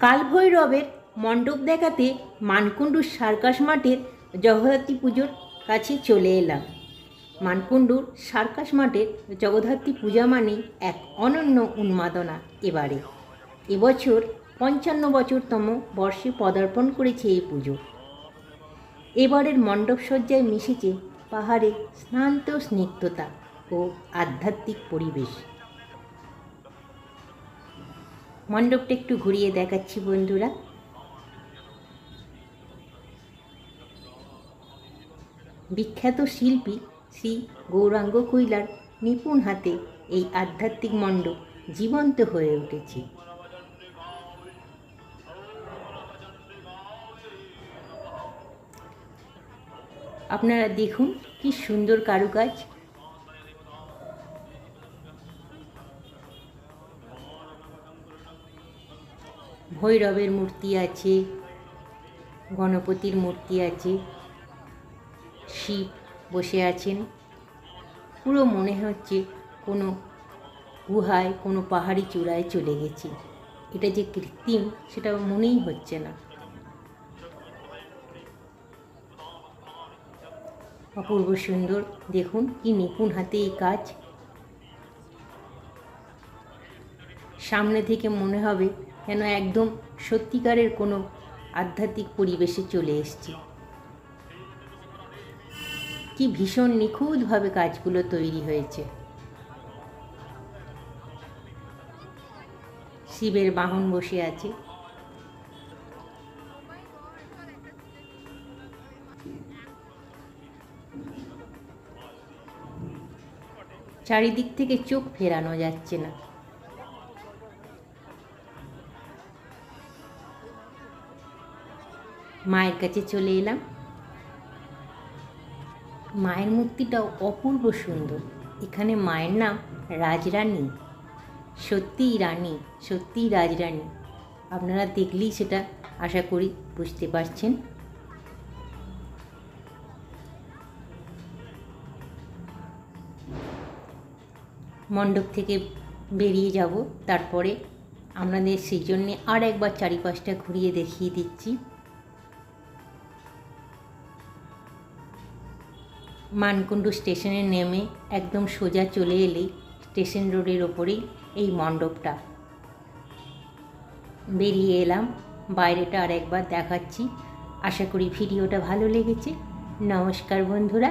কালভৈরবের মণ্ডপ দেখাতে মানকুণ্ডুর সার্কাস মাঠের জগদ্ধাত্রী পুজোর কাছে চলে এলাম। মানকুণ্ডুর সার্কাস মাঠের জগদ্ধাত্রী পূজা মানে এক অনন্য উন্মাদনা এবারে। এবছর পঞ্চান্ন বছরতম বর্ষে পদার্পণ করেছে এই পুজো। এবারের মণ্ডপ সজ্জায় মিশেছে পাহাড়ে স্নান্ত স্নিগ্ধতা ও আধ্যাত্মিক পরিবেশ। মণ্ডপটা একটু ঘুরিয়ে দেখাচ্ছি বন্ধুরা। বিখ্যাত শিল্পী শ্রী গৌরাঙ্গ কৈলার নিপুণ হাতে এই আধ্যাত্মিক মণ্ডপ জীবন্ত হয়ে উঠেছে। আপনারা দেখুন কি সুন্দর কারুকাজ। ভৈরবের মূর্তি আছে, গণপতির মূর্তি আছে, শিব বসে আছেন। পুরো মনে হচ্ছে কোনো গুহায়, কোনো পাহাড়ি চূড়ায় চলে গেছি। এটা যে কৃত্রিম, সেটা মনেই হচ্ছে না। অপূর্ব সুন্দর। দেখুন কি নিপুণ হাতে এই কাজ। সামনে থেকে মনে হবে যেন একদম সত্যিকারের কোনো আধ্যাত্মিক পরিবেশে চলে এসেছি? কি ভীষণ নিখুঁতভাবে কাজগুলো তৈরি হয়েছে। শিবের বাহন বসে আছে। চারিদিক থেকে চোখ ফেরানো যাচ্ছে না। মায়ের কাছে চলে এলাম। মায়ের মূর্তিটাও অপূর্ব সুন্দর। এখানে মায়ের নাম রাজরানী। সত্যিই রানী, সত্যিই রাজরানী। আপনারা দেখলেই সেটা আশা করি বুঝতে পারছেন। মণ্ডপ থেকে বেরিয়ে যাব। তারপরে আপনাদের সেই জন্যে আর একবার চারিপাশটা ঘুরিয়ে দেখিয়ে দিচ্ছি। মানকুণ্ডু স্টেশনে নেমে একদম সোজা চলে এলেই স্টেশন রোডের ওপরেই এই মণ্ডপটা। বেরিয়ে এলাম, বাইরেটা আর একবার দেখাচ্ছি। আশা করি ভিডিওটা ভালো লেগেছে। নমস্কার বন্ধুরা।